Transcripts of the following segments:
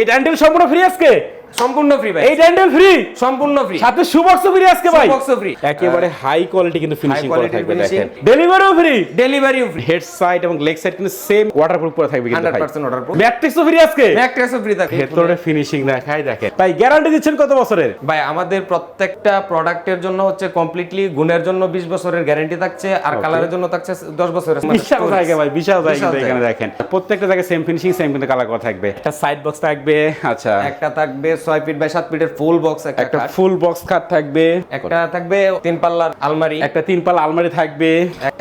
এই হ্যান্ডেল সম্পূর্ণ ফ্রি আজকে? সম্পূর্ণ ফ্রি ভাই। এই হ্যান্ডেল ফ্রি সম্পূর্ণ ফ্রি সাথে সুবক্স ফ্রি আজকে ভাই। free। একেবারে হাই কোয়ালিটি কিন্তু ফিনিশিং করা থাকবে দেখেন। ডেলিভারিও ফ্রি ডেলিভারিও ফ্রি হেড সাইড এবং লেগ সাইড কিন্তু সেম ওয়াটারপ্রুফ করা থাকবে কিন্তু ভাই। 100% waterproof। ম্যাট্রিক্সও ফ্রি আজকে। ফ্রি থাকে ভেতরে ফিনিশিং দেখাই দেখেন। ভাই গ্যারান্টি দিচ্ছেন কত বছরের? ভাই আমাদের প্রত্যেকটা প্রোডাক্টের জন্য হচ্ছে কমপ্লিটলি গুণের জন্য 20 বছরের গ্যারান্টি থাকছে আর কালারের জন্য থাকছে 10 বছরের। বিশাল জায়গা ভাই বিশাল জায়গা কিন্তু এখানে দেখেন। প্রত্যেকটা জায়গায় সেম ফিনিশিং সেম কিন্তু কালার করা থাকবে। একটা সাইড বক্স থাকবে আচ্ছা। একটা থাকবে 6 ফিট বাই 7 ফিটের ফুল বক্স একটা ফুল বক্স খাট থাকবে। একটা থাকবে তিন পাল্লার আলমারি। একটা তিন পাল আলমারি থাকবে।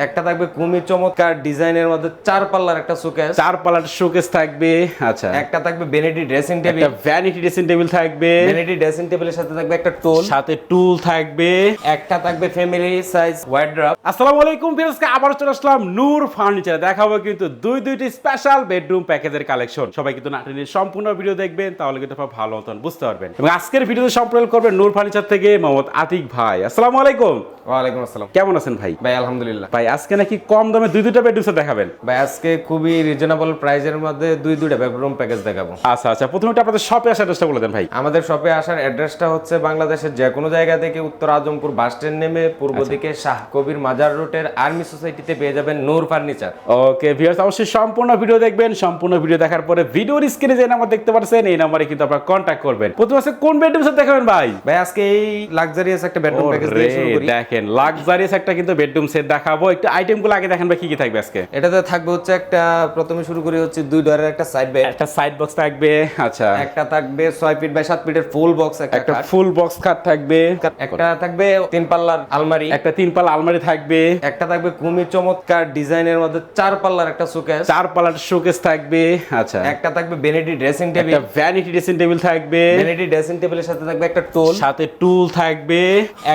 একটা থাকবে চমৎকার ডিজাইনের মধ্যে চার পাল্লার একটা সুকেস চার পালার শোকেস থাকবে। আচ্ছা। একটা থাকবে বেনেডি ড্রেসিং টেবিল একটা ভ্যানিটি ড্রেসিং টেবিল থাকবে। বেনেডি ড্রেসিং টেবিলের সাথে থাকবে একটা টোল সাথে টুল থাকবে। একটা থাকবে ফ্যামিলি সাইজ ওয়াইড্রপ আসসালামু আলাইকুম ফিরোজকে আবার চলে আসলাম নূর ফার্নিচার। দেখাবো কিন্তু দুই দুইটি স্পেশাল বেডরুম প্যাকেজের কালেকশন সবাই কিন্তু নাটনের সম্পূর্ণ ভিডিও দেখবেন তাহলে কিন্তু ভালো মতন বুঝতে পারবেন। এবং আজকের ভিডিওতে সম্প্রচার করবেন নূর ফার্নিচার থেকে মোহাম্মদ আতিক ভাই। আসসালামু আলাইকুম। ওয়ালাইকুম আসসালাম। কেমন আছেন ভাই? ভাই আলহামদুলিল্লাহ। ভাই আজকে নাকি কম দামে দুই দুইটা বেডরুম দেখাবেন? ভাই আজকে খুবই রিজনেবল প্রাইজের মধ্যে দুই দুইটা বেডরুম প্যাকেজ দেখাবো। আচ্ছা আচ্ছা প্রথমে আপনাদের শপে আসার চেষ্টা বলে দেন ভাই। আমাদের শপে আসার অ্যাড্রেসটা হচ্ছে বাংলাদেশের যে কোনো জায়গা থেকে উত্তর আজমপুর বাস স্ট্যান্ড নেমে পূর্ব দিকে শাহ কবির মাজার রুটের আর্মি সোসাইটিতে পেয়ে যাবেন নূর ফার্নিচার। ওকে ভিউয়ার্স অবশ্যই সম্পূর্ণ ভিডিও দেখবেন। সম্পূর্ণ ভিডিও দেখার পরে ভিডিওর স্ক্রিনে যে নাম্বার দেখতে পাচ্ছেন এই নাম্বারে কিন্তু আপনারা কন্ট্যাক্ট করবেন। প্রথমে আছে কোন বেডরুম সেট দেখাবেন ভাই? ভাই আজকে এই লাক্সারিয়াস একটা বেডরুম প্যাকেজ দিয়ে শুরু করি। দেখেন লাক্সারিয়াস একটা কিন্তু বেডরুম সেট দেখাবো। একটু আইটেমগুলো আগে দেখেন ভাই কি কি থাকবে আজকে? এটাতে থাকবে হচ্ছে একটা প্রথমে শুরু করি হচ্ছে দুই ডোরের একটা সাইড বেড একটা সাইড বক্স থাকবে আচ্ছা। একটা থাকবে ছয় ফিট বাই সাত ফিটের ফুল বক্স একটা ফুল বক্স খাট থাকবে। একটা থাকবে তিন পাল্লার আলমারি। একটা তিন পাল্লা আলমারি থাকবে। একটা থাকবে কুমি চমৎকার ডিজাইনের মধ্যে চার পাল্লার একটা সুকেস চার পাল্লার শোকেস থাকবে আচ্ছা। একটা থাকবে বেনেডি ড্রেসিং টেবিল একটা ভ্যানিটি ড্রেসিং টেবিল থাকবে। বেনেডি ড্রেসিং টেবিলের সাথে থাকবে একটা টোল সাথে টুল থাকবে।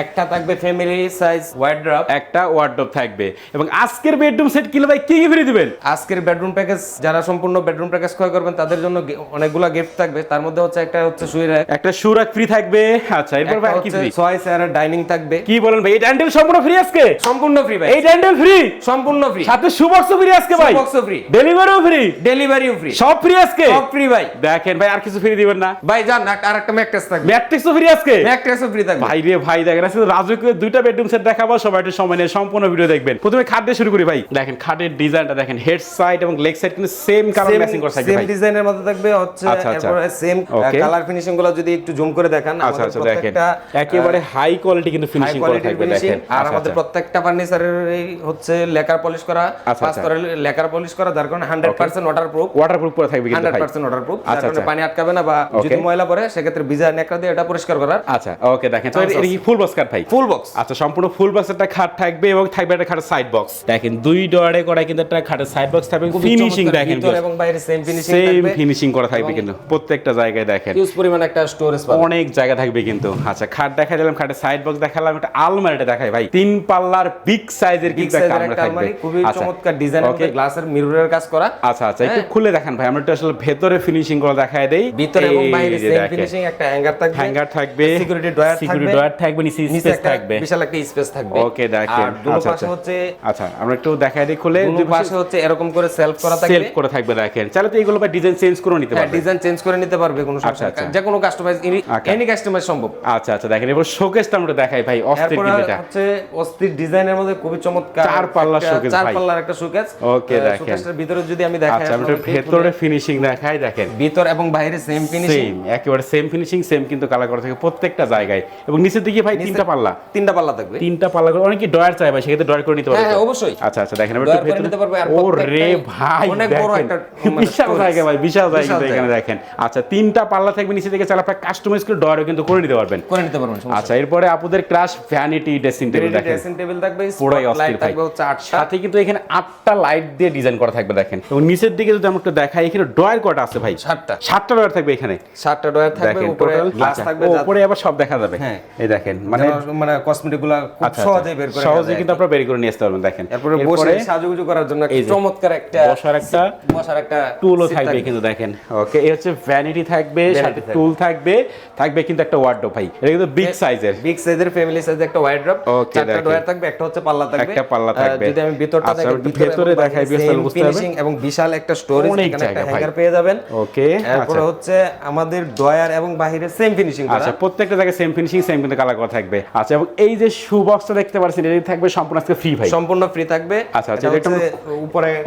একটা থাকবে ফ্যামিলি সাইজ ওয়াইড্রপ একটা ওয়ার্ডরোব থাকবে। এবং আজকের বেডরুম সেট কিনলে ভাই? কি কি ফ্রি দিবেন? আজকের বেডরুম প্যাকেজ যারা সম্পূর্ণ বেডরুম প্যাকেজ ক্রয় করবেন তাদের জন্য অনেকগুলা গিফট থাকবে। তার মধ্যে হচ্ছে একটা হচ্ছে শুয়ে রাখ একটা সুরাক ফ্রি থাকবে। আচ্ছা এরপর ভাই কি ফ্রি ছয় চেয়ারের ডাইনিং থাকবে। কি বলেন ভাই? এই হ্যান্ডেল সম্পূর্ণ ফ্রি আজকে? সম্পূর্ণ ফ্রি ভাই। এই হ্যান্ডেল ফ্রি সম্পূর্ণ ফ্রি সাথে সুবক্স ফ্রি আজকে ভাই? বক্সও ফ্রি ডেলিভারিও ফ্রি ডেলিভারিও ফ্রি সব ফ্রি আজকে? সব ফ্রি ভাই। দেখেন ভাই আর কিছু ফ্রি দিবেন না। ভাই যান। এক- আর একটা ম্যাট্রেস থাকবে। ম্যাট্রিক্সও ফ্রি আজকে। ম্যাট্রেসও ফ্রি থাকবে। ভাই রে ভাই দেখেন আজকে রাজকীয় দুইটা বেডরুম সেট দেখাবো সবাই একটু সময় নিয়ে সম্পূর্ণ ভিডিও দেখবেন। প্রথমে খাট দিয়ে শুরু করি ভাই। দেখেন খাটের ডিজাইনটা দেখেন হেড সাইড এবং লেগ সাইড কিন্তু সেম কালার ম্যাচিং করা থাকবে সেম ডিজাইনের মধ্যে থাকবে হচ্ছে আচ্ছা, আচ্ছা। এরপরে সেম কালার ফিনিশিংগুলো যদি একটু জুম করে দেখান আচ্ছা আচ্ছা দেখেন। একেবারে হাই কোয়ালিটি কিন্তু ফিনিশিং করা থাকবে দেখেন। আর আচ্ছা, আমাদের আচ্ছা। প্রত্যেকটা ফার্নিচারের হচ্ছে লেকার পলিশ করা আচ্ছা, পাঁচ আচ্ছা। লেকার পলিশ করা যার কারণে hundred percent water proof waterproof করা থাকবে কিন্তু যার আচ্ছা, কারণে আচ্ছা। পানি আটকাবে না বা যদি ময়লা পড়ে সেক্ষেত্রে ভিজা নেকড়া দিয়ে এটা পরিষ্কার করার। আচ্ছা ওকে দেখেন তো এটা কি ফুল বক্স কাট ভাই। ফুল বক্স আচ্ছা সম্পূর্ণ ফুল বক্স একটা খাট থাকবে এবং থাকবে একটা খাটের সাইড বক্স দেখেন দুই ডয়ারে করা কিন্তু একটা খাটের সাইড বক্স থাকবে ফিনিশিং দেখেন ভিতর এবং বাইরে সেম ফিনিশিং সেম ফিনিশিং করা থাকবে কিন্তু প্রত্যেকটা জায়গায় দেখেন। হিউজ পরিমাণ একটা স্টোরেজ পাবে। অনেক জায়গা থাকবে কিন্তু। আচ্ছা খাট দেখা দিলাম খাটের সাইড বক্স দেখালাম একটা আলমারিটা দেখাই ভাই। তিন পাল্লার বিগ সাইজের কিন্তু একটা আলমারি থাকবে। খুবই আচ্ছা চমৎকার ডিজাইন ওকে গ্লাসের মিররের কাজ করা। আচ্ছা আচ্ছা একটু হ্যাঁ। খুলে দেখেন ভাই আমরা একটু আসলে ভেতরে ফিনিশিং করে দেখায় দেই। ভিতরে এবং বাইরে। ফিনিশিং একটা হ্যাঙ্গার থাকবে হ্যাঙ্গার থাকবে সিকিউরিটি ড্রয়ার সিকিউরিটি থাকবে থাকবে নিচে নিচে স্পেস থাকবে। বিশাল একটা স্পেস থাকবে। ওকে দেখেন আর দুটো পাশে। হচ্ছে আচ্ছা আমরা একটু দেখাই দিই খুলে দুটো পাশে হচ্ছে এরকম করে সেলফ করা থাকবে। সেলফ করে থাকবে দেখেন। চাইলে তো এইগুলো ভাই ডিজাইন চেঞ্জ করে নিতে পারবে। ডিজাইন চেঞ্জ করে নিতে পারবে কোনো সমস্যা নেই। যে কোনো কাস্টমাইজ। এনি কাস্টমাইজ সম্ভব। আচ্ছা আচ্ছা দেখেন এবার শোকেসটা আমরা দেখাই ভাই অস্থির হচ্ছে অস্থির ডিজাইনের মধ্যে খুবই চমৎকার চার পাল্লার showcase চার পাল্লার একটা শোকেস Okay, দেখেন। শোকেসটার ভিতরে যদি আমি দেখাই আচ্ছা আমরা ভেতরে ফিনিশিং দেখাই দেখেন। ভিতর এবং বাইরে সেম ফিনিশিং সেম একেবারে সেম ফিনিশিং সেম কিন্তু কালার করা থাকে প্রত্যেকটা জায়গায়। এবং নিচের দিকে ভাই তিনটা পাল্লা। তিনটা পাল্লা থাকবে। তিনটা পাল্লা করে অনেকে ডয়ার চাই ভাই সেক্ষেত্রে ডয়ার করে নিতে পারবে হ্যাঁ হ্যাঁ অবশ্যই। আচ্ছা আচ্ছা দেখেন ডয়ার একটু নিতে পারবে আর ভেতরে ও রে ভাই অনেক বড় একটা, মানে বিশাল জায়গা ভাই বিশাল জায়গা এখানে দেখেন। আচ্ছা তিনটা পাল্লা থাকবে নিচে থেকে চাইলে আপনার কাস্টমাইজ করে ডয়ারও কিন্তু করে নিতে পারবেন। করে নিতে পারবেন আচ্ছা এরপরে আপুদের ক্লাস ভ্যানিটি ড্রেসিং টেবিল দেখেন। ড্রেসিং টেবিল থাকবে লাইট অস্থির ভাই। সাথে কিন্তু এখানে আটটা লাইট দিয়ে ডিজাইন করা থাকবে দেখেন। এবং নিচের দিকে যদি আমরা একটু দেখাই এখানে ডয়ার কটা আছে ভাই? সাতটা। সাতটা ডয়ার থাকবে এখানে। সাতটা ডয়ার থাকবে উপরে গ্লাস থাকবে উপরে আবার সব দেখা যাবে। হ্যাঁ। এই দেখেন মানে মানে খুব আচ্ছা, সহজে আচ্ছা, বের করে সহজে কিন্তু আপনারা বের করে নিয়ে আসতে পারবেন দেখেন। এরপরে বসে সাজুগুজু করার জন্য একটা চমৎকার একটা বসার একটা বসার একটা টুলও থাকবে কিন্তু দেখেন। ওকে এই হচ্ছে ভ্যানিটি থাকবে সাথে টুল থাকবে থাকবে কিন্তু একটা ওয়ার্ডরোব ভাই। এটা কিন্তু বিগ সাইজের বিগ সাইজের ফ্যামিলি সাইজের একটা চারটা ডয়ার থাকবে একটা হচ্ছে পাল্লা থাকবে। একটা পাল্লা থাকবে। যদি আমি ভিতরটা আচ্ছা, দেখি ভেতরে দেখাই, বিস্তারিত বুঝতে। ফিনিশিং এবং বিশাল একটা স্টোরেজ এখানে একটা হ্যাঙ্গার পেয়ে যাবেন। ওকে আচ্ছা। হচ্ছে আমাদের ডয়ার এবং বাহিরে সেম ফিনিশিং আচ্ছা প্রত্যেকটা জায়গায় সেম ফিনিশিং সেম কিন্তু কালার করা থাকবে। আচ্ছা এবং এই যে শু বক্সটা দেখতে পাচ্ছেন এটা থাকবে সম্পূর্ণ আজকে ফ্রি ভাই। সম্পূর্ণ ফ্রি থাকবে। আচ্ছা, আচ্ছা, এটা হচ্ছে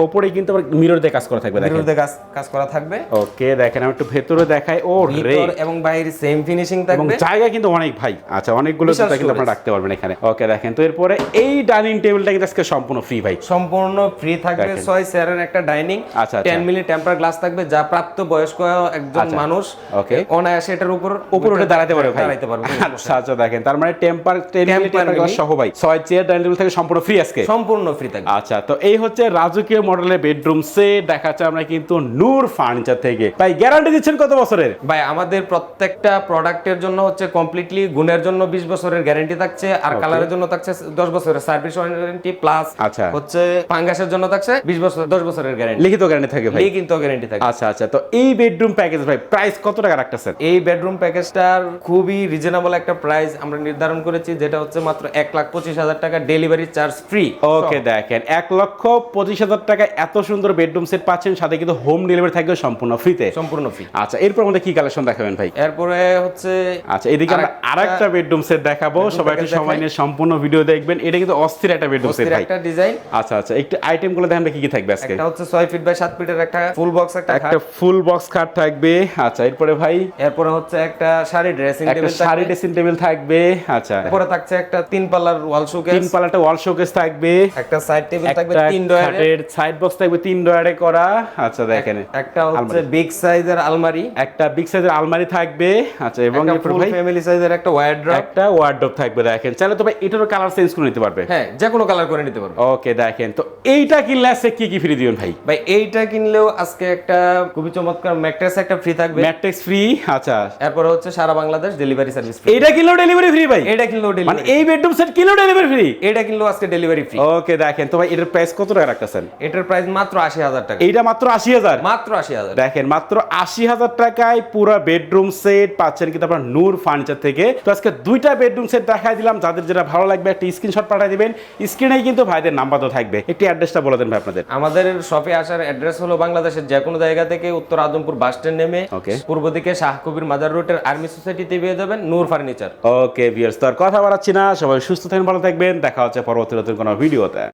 উপরে কিন্তু মিরর দিয়ে কাজ করা থাকবে দেখেন। বিরুদ্ধে কাজ কাজ করা থাকবে। ওকে দেখেন আমি একটু ভেতরে দেখাই। ও রে এবং বাইরে সেম ফিনিশিং এবং থাকবে। জায়গা কিন্তু অনেক ভাই। আচ্ছা অনেকগুলো জুতা কিন্তু আপনারা রাখতে পারবেন এখানে। ওকে দেখেন তো এরপরে এই ডাইনিং টেবিলটা কিন্তু আজকে সম্পূর্ণ ফ্রি ভাই। সম্পূর্ণ ফ্রি থাকবে। ছয় চেয়ারের একটা ডাইনিং আচ্ছা, আচ্ছা। টেন মিলি টেম্পার গ্লাস থাকবে। যা প্রাপ্ত বয়স্ক একজন আচ্ছা, মানুষ। okay। অনায়াসে এটার উপর উপরে উঠে দাঁড়াতে পারবে ভাই। দাঁড়াইতে পারবে আচ্ছা আচ্ছা দেখেন তার মানে টেম্পার টেম্পার মিলি। সহ ভাই। ছয় চেয়ার ডাইনিং টেবিল থেকে সম্পূর্ণ ফ্রি আজকে? সম্পূর্ণ ফ্রি থাকবে। আচ্ছা তো এই হচ্ছে রাজকীয় মডেলের বেডরুম সেট দেখাচ্ছে আমরা কিন্তু নূর ফার্নিচার থেকে। ভাই গ্যারান্টি দিচ্ছেন কত বছরের? ভাই আমাদের প্রত্যেকটা প্রোডাক্টের জন্য হচ্ছে কমপ্লিটলি গুণের জন্য 20 বছরের গ্যারান্টি থাকছে আর কালারের জন্য থাকছে 10 বছরের সার্ভিস ওয়ারেন্টি প্লাস আচ্ছা। হচ্ছে ফাঙ্গাসের জন্য থাকছে 20 বছর 10 বছরের গ্যারান্টি লিখিত গ্যারান্টি থাকে ভাই। কিন্তু গ্যারান্টি থাকে। আচ্ছা আচ্ছা তো এই বেডরুম প্যাকেজ ভাই প্রাইস কত টাকা রাখতেছেন এই বেডরুম প্যাকেজটার খুবই রিজনেবল একটা প্রাইস আমরা নির্ধারণ করেছি যেটা হচ্ছে মাত্র এক লাখ পঁচিশ হাজার টাকা ডেলিভারি চার্জ ফ্রি ওকে দেখেন এক লক্ষ পঁচিশ হাজার টাকা এত সুন্দর বেডরুম সেট পাচ্ছেন সাথে কিন্তু হোম ডেলিভারি থাকবে সম্পূর্ণ ফ্রিতে সম্পূর্ণ ফ্রি আচ্ছা এরপর আমাদের কি কালেকশন দেখাবেন ভাই? এরপরে হচ্ছে আচ্ছা এদিকে আমরা আরেকটা- বেডরুম সেট দেখাবো। সবাই একটু সময় নিয়ে সম্পূর্ণ ভিডিও দেখবেন। এটা কিন্তু অস্থির একটা বেডরুম সেট ভাই। একটা ডিজাইন আচ্ছা আচ্ছা একটু আইটেমগুলো দেখেন কি কি থাকবে আজকে? একটা হচ্ছে ছয় ফিট বাই সাত ফিটের একটা ফুল বক্স একটা একটা ফুল বক্স খাট থাকবে। আচ্ছা এরপরে ভাই এরপরে হচ্ছে একটা sari dressing table sari dressing table থাকবে আচ্ছা। এরপরে থাকছে একটা তিন পাল্লার ওয়াল শোকেস তিন পালাটা ওয়াল শোকেস থাকবে। একটা সাইড টেবিল থাকবে তিন ডয়ারের সাইড বক্স থাকবে তিন ডয়ারে করা। আচ্ছা দেখেন। একটা হচ্ছে বিগ সাইজের আলমারি। একটা বিগ সাইজের আলমারি থাকবে। আচ্ছা এবং ফুল ফ্যামিলি সাইজের একটা ওয়ার্ড্রপ একটা ওয়ার্ডরোব থাকবে দেখেন। চাইলে তো ভাই এটারও কালার চেঞ্জ করে নিতে পারবে। হ্যাঁ যে কোনো কালার করে নিতে পারবে। ওকে দেখেন। তো এইটা কিনলে আজকে কি কি ফ্রি দিবেন ভাই? ভাই এইটা কিনলেও আজকে একটা খুবই চমৎকার ম্যাট্রেস একটা ফ্রি থাকবে। ম্যাট্রিক্স ফ্রি আচ্ছা। এরপরে হচ্ছে সারা বাংলাদেশ ডেলিভারি সার্ভিস ফ্রি কিনলেও ডেলিভারি ফ্রি ভাই। এটা কিনলেও মানে এই বেডরুম সেট কিনলেও ডেলিভারি ফ্রি এটা কিনলেও আজকে ডেলিভারি ফ্রি ওকে দেখেন তো ভাই এটার প্রাইস কত টাকা রাখতেছেন? এটার প্রাইস মাত্র আশি হাজার টাকা। এইটা মাত্র আশি হাজার? মাত্র আশি হাজার। দেখেন মাত্র আশি হাজার টাকায় পুরো বেডরুম সেট পাচ্ছেন কিন্তু আপনার নূর ফার্নিচার থেকে। তো আজকে দুইটা বেডরুম সেট দেখাই দিলাম যাদের যেটা ভালো লাগবে একটা স্ক্রিনশট পাঠিয়ে দিবেন। স্ক্রিনেই কিন্তু ভাইদের নাম্বার তো থাকবে। একটি অ্যাড্রেসটা বলে দেন ভাই আপনাদের। আমাদের শপে আসার অ্যাড্রেস হলো বাংলাদেশের যে কোনো জায়গা থেকে উত্তর আদমপুর বাস স্ট্যান্ড নেমে. পূর্ব দিকে শাহ কবির মাজার রোডের আর্মি সোসাইটিতে পেয়ে যাবেন নূর ফার্নিচার। ওকে বিয়ার্স তো আর কথা বাড়াচ্ছি না। সবাই সুস্থ থাকেন, ভালো থাকবেন। দেখা হচ্ছে পরবর্তী নতুন কোনো ভিডিওতে।